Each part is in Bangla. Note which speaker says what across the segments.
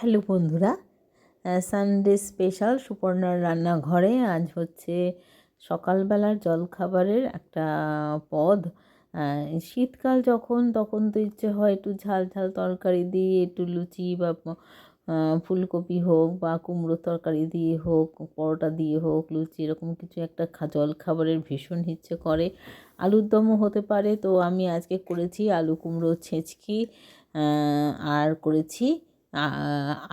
Speaker 1: হ্যালো বন্ধুরা সানডে স্পেশাল সুপর্ণার রান্নাঘরে আজ হচ্ছে সকালবেলার জলখাবারের একটা পদ। শীতকাল যখন, তখন তো ইচ্ছে হয় একটু ঝাল ঝাল তরকারি দিয়ে, একটু লুচি বা ফুলকপি হোক বা কুমড়ো তরকারি দিয়ে হোক, পরোটা দিয়ে হোক, লুচি, এরকম কিছু একটা খা, জলখাবারের ভীষণ ইচ্ছে করে। আলুর দমও হতে পারে, তো আমি আজকে করেছি আলু, কুমড়ো, ছেঁচকি আর করেছি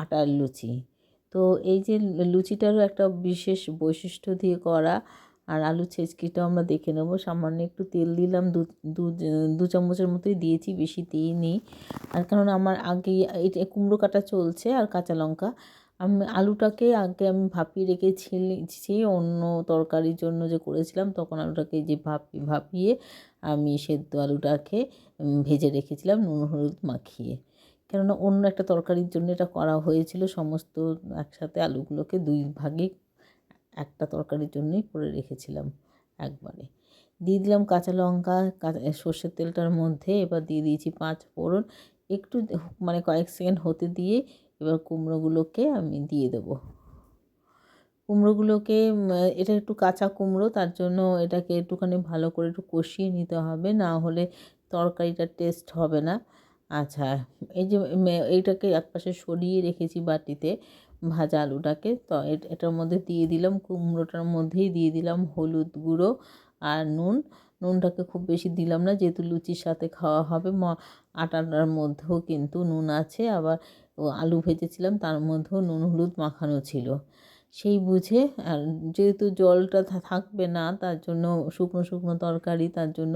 Speaker 1: আটার লুচি। তো এই যে লুচিটারও একটা বিশেষ বৈশিষ্ট্য দিয়ে করা, আর আলু ছেঁচকিটাও আমরা দেখে নেব। সামান্য একটু তেল দিলাম, দু দু চামচের মতোই দিয়েছি, বেশি দিইনি। আর কারণ আমার আগে এটা কুমড়ো কাটা চলছে আর কাঁচা লঙ্কা, আমি আলুটাকে আগে আমি ভাপিয়ে রেখেছি অন্য তরকারির জন্য যে করেছিলাম, তখন আলুটাকে যে ভাপি, ভাপিয়ে আমি সেদ্ধ আলুটাকে ভেজে রেখেছিলাম নুন, হলুদ মাখিয়ে। কেননা অন্য একটা তরকারির জন্য এটা করা হয়েছিল, সমস্ত একসাথে আলুগুলোকে দুই ভাগে একটা তরকারির জন্যই করে রেখেছিলাম একবারে। দিয়ে দিলাম কাঁচা লঙ্কা সর্ষের তেলটার মধ্যে, এবার দিয়ে দিয়েছি পাঁচ ফোড়ন। একটু মানে কয়েক সেকেন্ড হতে দিয়ে এবার কুমড়োগুলোকে আমি দিয়ে দেবো। কুমড়োগুলোকে এটা একটু কাঁচা কুমড়ো, তার জন্য এটাকে একটুখানি ভালো করে একটু কষিয়ে নিতে হবে, না হলে তরকারিটার টেস্ট হবে না। আচ্ছা এই যে এইটাকে একপাশে সরিয়ে রেখেছি বাটিতে ভাজা আলুটাকে। তো এটার মধ্যে দিয়ে দিলাম কুমড়োটার মধ্যেই দিয়ে দিলাম হলুদ গুঁড়ো আর নুন। নুনটাকে খুব বেশি দিলাম না, যেহেতু লুচির সাথে খাওয়া হবে আটাটার মধ্যেও কিন্তু নুন আছে। আবার আলু ভেজেছিলাম, তার মধ্যেও নুন হলুদ মাখানো ছিল। সেই বুঝে, আর যেহেতু জলটা থাকবে না, তার জন্য শুকনো শুকনো তরকারি, তার জন্য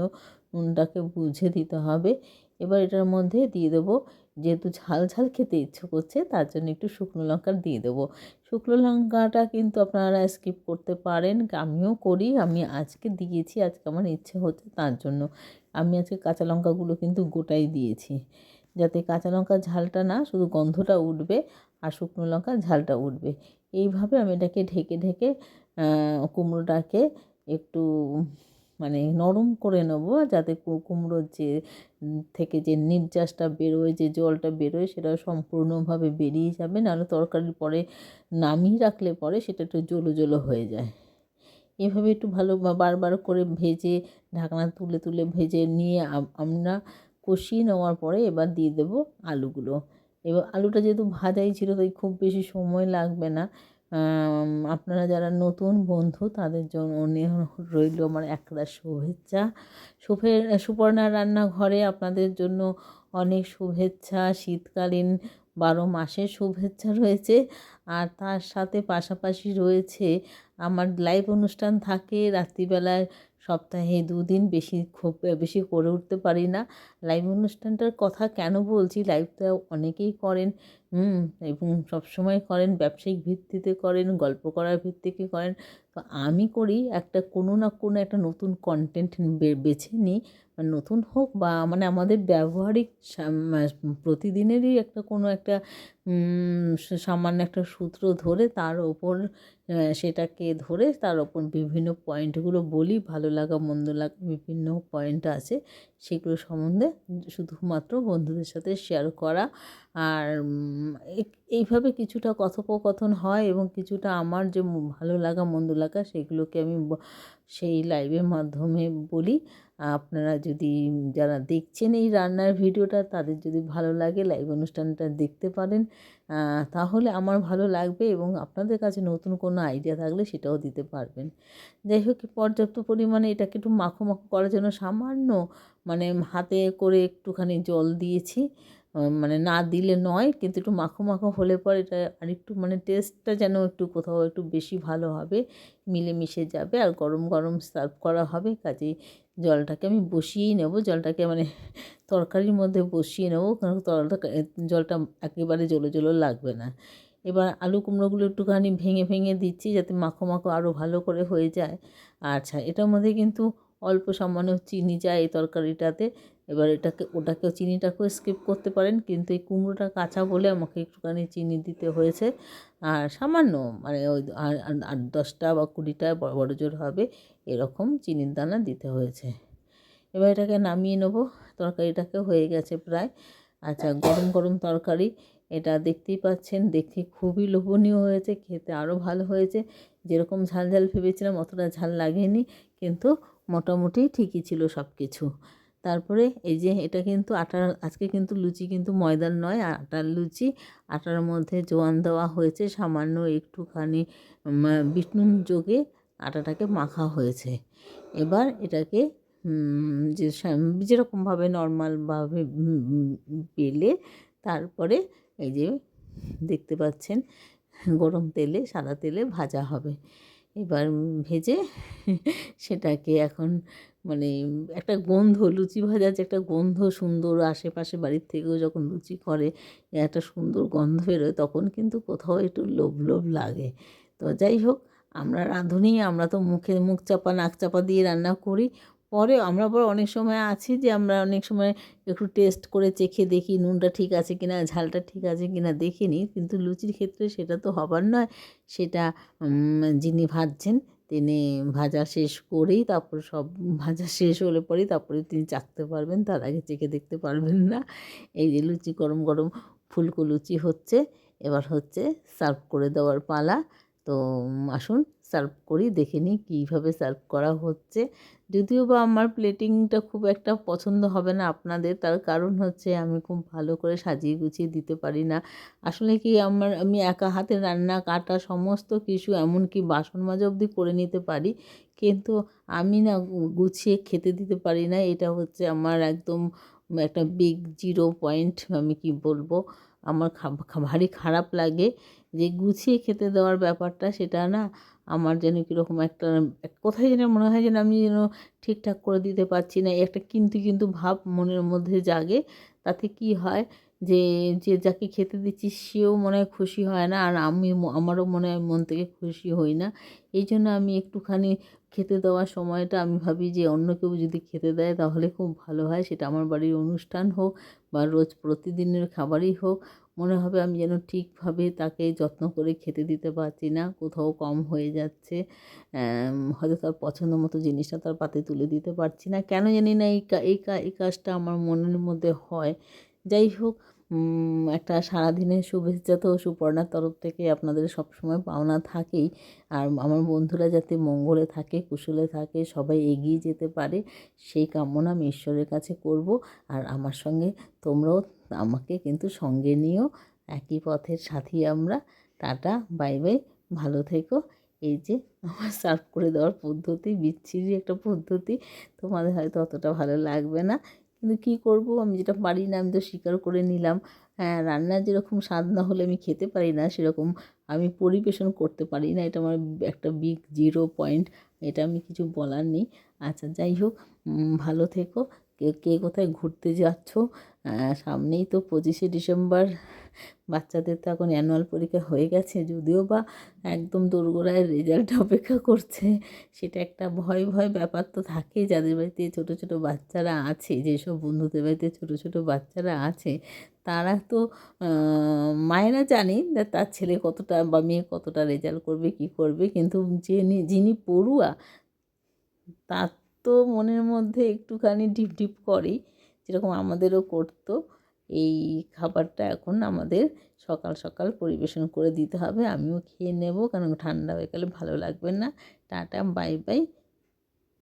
Speaker 1: নুনটাকে বুঝে দিতে হবে। এবার এটার মধ্যে দিয়ে দেবো, যেহেতু ঝাল ঝাল খেতে ইচ্ছে করছে, তার জন্য একটু শুকনো লঙ্কা দিয়ে দেবো। শুকনো লঙ্কাটা কিন্তু আপনারা স্কিপ করতে পারেন, আমিও করি, আমি আজকে দিয়েছি, আজকে আমার ইচ্ছে হচ্ছে তার জন্য। আমি আজকে কাঁচা লঙ্কাগুলো কিন্তু গোটাই দিয়েছি, যাতে কাঁচা লঙ্কার ঝালটা না, শুধু গন্ধটা উঠবে আর শুকনো লঙ্কার ঝালটা উঠবে। এইভাবে আমি এটাকে ঢেকে ঢেকে কুমড়োটাকে একটু মানে নরম করে নেব যাতে কুমড়োর যে থেকে যে নির্যাসটা বেরোয়, যে জলটা বেরোয় সেটা সম্পূর্ণভাবে বেরিয়ে যাবে। নাহলে তরকারির পরে নামিয়ে রাখলে পরে সেটা একটু জলো জলো হয়ে যায়। এভাবে একটু ভালো বারবার করে ভেজে, ঢাকনা তুলে তুলে ভেজে নিয়ে আমরা কষিয়ে নেওয়ার পরে এবার দিয়ে দেবো আলুগুলো। এবার আলুটা যেহেতু ভাজাই ছিল, তাই খুব বেশি সময় লাগবে না। আপনারা যারা নতুন বন্ধু, তাদের জন্য রইল আমার একটা শুভেচ্ছা। শুভে সুপর্ণা রান্নাঘরে আপনাদের জন্য অনেক শুভেচ্ছা। শীতকালীন বারো মাসের শুভেচ্ছা রয়েছে। আর তার সাথে পাশাপাশি রয়েছে আমার লাইভ অনুষ্ঠান থাকে। রাত্রিবেলায় সপ্তাহে দুদিন বেশি খুব, বেশি করে উঠতে পারি না। লাইভ অনুষ্ঠানটার কথা কেন বলছি? লাইভটা অনেকেই করেন। হুম, এবং সবসময় করেন, ব্যবসায়িক ভিত্তিতে করেন, গল্প করার ভিত্তিতে করেন। তো আমি করি একটা কোনো না কোনো একটা নতুন কন্টেন্ট বেছে নিই। নতুন হোক বা মানে আমাদের ব্যবহারিক প্রতিদিনেরই একটা কোনো একটা সামান্য একটা সূত্র ধরে তার ওপর সেটাকে ধরে তার ওপর বিভিন্ন পয়েন্টগুলো বলি, ভালো লাগা, মন্দ লাগা, বিভিন্ন পয়েন্ট আছে, সেগুলো সম্বন্ধে শুধুমাত্র বন্ধুদের সাথে শেয়ার করা। আর এইভাবে কিছুটা কথোপকথন হয় এবং কিছুটা আমার যে ভালো লাগা, মন্দ লাগা, সেগুলোকে আমি সেই লাইভের মাধ্যমে বলি, আপনারা যদি যারা দেখছেন এই রান্নার ভিডিওটা, তাদের যদি ভালো লাগে লাইভ অনুষ্ঠানটা দেখতে পারেন তাহলে আমার ভালো লাগবে এবং আপনাদের কাছে নতুন কোনো আইডিয়া থাকলে সেটাও দিতে পারবেন। যাই হোক, পর্যাপ্ত পরিমাণে এটাকে একটু মাখো মাখো করার জন্য সামান্য মানে হাতে করে একটুখানি জল দিয়েছি। মানে না দিলে নয়, কিন্তু একটু মাখো মাখো হলে পরে এটা আরেকটু মানে টেস্টটা যেন একটু কোথাও একটু বেশি ভালো হবে, মিলেমিশে যাবে আর গরম গরম সার্ভ করা হবে। কাজেই জলটাকে আমি বসিয়েই নেব, জলটাকে মানে তরকারির মধ্যে বসিয়ে নেব, কারণ তরলটা জলটা একেবারে জলো জলো লাগবে না। এবার আলু কুমড়োগুলো একটুখানি ভেঙে ভেঙে দিচ্ছি, যাতে মাখো মাখো আরও ভালো করে হয়ে যায়। আচ্ছা এটার মধ্যে কিন্তু অল্প সামান্য চিনি যায় এই তরকারিটাতে। এবার এটাকে, ওটাকেও চিনিটাকেও স্কিপ করতে পারেন। কিন্তু এই কুমড়োটা কাঁচা বলে আমাকে একটুখানি চিনি দিতে হয়েছে। আর সামান্য মানে ওই আট দশটা বা কুড়িটা বড় বড় জোর হবে এরকম চিনির দানা দিতে হয়েছে। এবার এটাকে নামিয়ে নেব। তরকারিটাকে হয়ে গেছে প্রায়। আচ্ছা গরম গরম তরকারি। এটা দেখতেই পাচ্ছেন দেখতে খুবই লোভনীয় হয়েছে, খেতে আরও ভালো হয়েছে। যেরকম ঝাল ঝাল ভেবেছিলাম, অতটা ঝাল লাগেনি। কিন্তু মোটামুটি ঠিকই ছিল সব কিছু তারপরে এই যে এটা কিন্তু আটার, আজকে কিন্তু লুচি কিন্তু ময়দার নয়, আটার লুচি। আটার মধ্যে জোয়ান দেওয়া হয়েছে, সামান্য একটুখানি বিষ্ণু যোগে আটাটাকে মাখা হয়েছে। এবার এটাকে যে যেরকমভাবে নর্মালভাবে বেলে তারপরে এই যে দেখতে পাচ্ছেন, গরম তেলে, সাদা তেলে ভাজা হবে। এবার ভেজে সেটাকে এখন মানে একটা গন্ধ, লুচি ভাজার যে একটা গন্ধ সুন্দর আশেপাশে বাড়ির থেকেও যখন লুচি করে একটা সুন্দর গন্ধ বেরোয়, তখন কিন্তু কোথাও একটু লোভ লোভ লাগে। তো যাই হোক, আমরা রাঁধুনি, আমরা তো মুখে মুখ চাপা, নাক চাপা দিয়ে রান্না করি। পরে আমরা আবার অনেক সময় আছি যে আমরা অনেক সময় একটু টেস্ট করে চেখে দেখি নুনটা ঠিক আছে কি না ঝালটা ঠিক আছে কি না দেখে নিই। কিন্তু লুচির ক্ষেত্রে সেটা তো হবার নয়। সেটা যিনি ভাজছেন তিনি ভাজা শেষ করেই তারপর সব ভাজা শেষ হলে পরেই তারপরে তিনি চাখতে পারবেন, তার আগে চেখে দেখতে পারবেন না। এই যে লুচি, গরম গরম ফুলকো লুচি হচ্ছে, এবার হচ্ছে সার্ভ করে দেওয়ার পালা। তো আসুন সার্ভ করি, দেখে নিই কীভাবে সার্ভ করা হচ্ছে। যদিও বা আমার প্লেটিংটা খুব একটা পছন্দ হবে না আপনাদের, তার কারণ হচ্ছে আমি খুব ভালো করে সাজিয়ে গুছিয়ে দিতে পারি না। আসলে কি আমার, আমি একা হাতে রান্না, কাটা সমস্ত কিছু এমনকি বাসন মাজা অবধি করে নিতে পারি, কিন্তু আমি না গুছিয়ে খেতে দিতে পারি না। এটা হচ্ছে আমার একদম একটা বিগ জিরো পয়েন্ট আমি কি বলব, আমার ভারী খারাপ লাগে যে গুছিয়ে খেতে দেওয়ার ব্যাপারটা, সেটা না আমার যেন কীরকম একটা কোথায় যেন মনে হয় যেন আমি যেন ঠিকঠাক করে দিতে পারছি না একটা কিন্তু কিন্তু ভাব মনের মধ্যে জাগে। তাতে কি হয় যে যে যাকে খেতে দিচ্ছি সেও মনে হয় খুশি হয় না, আর আমি আমারও মনে হয় মন থেকে খুশি হই না। এই জন্য আমি একটুখানি খেতে দেওয়ার সময়টা আমি ভাবি যে অন্য কেউ যদি খেতে দেয় তাহলে খুব ভালো হয়। সেটা আমার বাড়ির অনুষ্ঠান হোক বা রোজ প্রতিদিনের খাবারই হোক। মনে হবে আমি যেন ঠিকভাবে তাকে যত্ন করে খেতে দিতে পারছি না, কোথাও কম হয়ে যাচ্ছে। হয়তো তার পছন্দ মতো জিনিসটা তার পাতে তুলে দিতে পারছি না। কেন জানি না এই এই কাজটা আমার মনের মধ্যে হয়। যাই হোক একটা সারাদিনের শুভেচ্ছা তো সুপর্ণার তরফ থেকে আপনাদের সবসময় পাওনা থাকেই। আর আমার বন্ধুরা যাতে মঙ্গলে থাকে, কুশলে থাকে, সবাই এগিয়ে যেতে পারে, সেই কামনা আমি ঈশ্বরের কাছে করব। আর আমার সঙ্গে তোমরাও আমাকে কিন্তু সঙ্গে নিয়েও একই পথের সাথী আমরা। Tata, bye bye. ভালো থেকো। এই যে আমার সার্ভ করে দেওয়ার পদ্ধতি, বিচ্ছিরি একটা পদ্ধতি, তোমাদের হয়তো অতটা ভালো লাগবে না। কিন্তু কী করব? আমি যেটা পারি না, আমি তো স্বীকার করে নিলাম। হ্যাঁ রান্নার যেরকম স্বাদ না হলে আমি খেতে পারি না, সেরকম আমি পরিবেশন করতে পারি না। এটা আমার একটা বিগ জিরো পয়েন্ট এটা আমি কিছু বলার নেই। আচ্ছা যাই হোক ভালো থেকো। কে কে কোথায় ঘুরতে যাচ্ছ? সামনেই তো পঁচিশে ডিসেম্বর। বাচ্চাদের তো এখন অ্যানুয়াল পরীক্ষা হয়ে গেছে, যদিও বা একদম দোরগোড়ায় রেজাল্ট অপেক্ষা করছে, সেটা একটা ভয় ভয় ব্যাপার তো থাকেই। যাদের বাড়িতে ছোটো ছোটো বাচ্চারা আছে, যেসব বন্ধুদের বাড়িতে ছোটো ছোটো বাচ্চারা আছে, তারা তো মায়েরা জানে তার ছেলে কতটা বা মেয়ে কতটা রেজাল্ট করবে, কি করবে, কিন্তু যিনি যিনি পড়ুয়া, তার তো মনের মধ্যে একটুখানি ডিপ ডিপ করেই যেরকম আমাদেরও করতো, এই খাবারটা এখন আমাদের সকাল সকাল পরিবেশন করে দিতে হবে। আমিও খেয়ে নেব কারণ ঠান্ডা হয়ে গেলে ভালো লাগবে না। Tata, bye bye.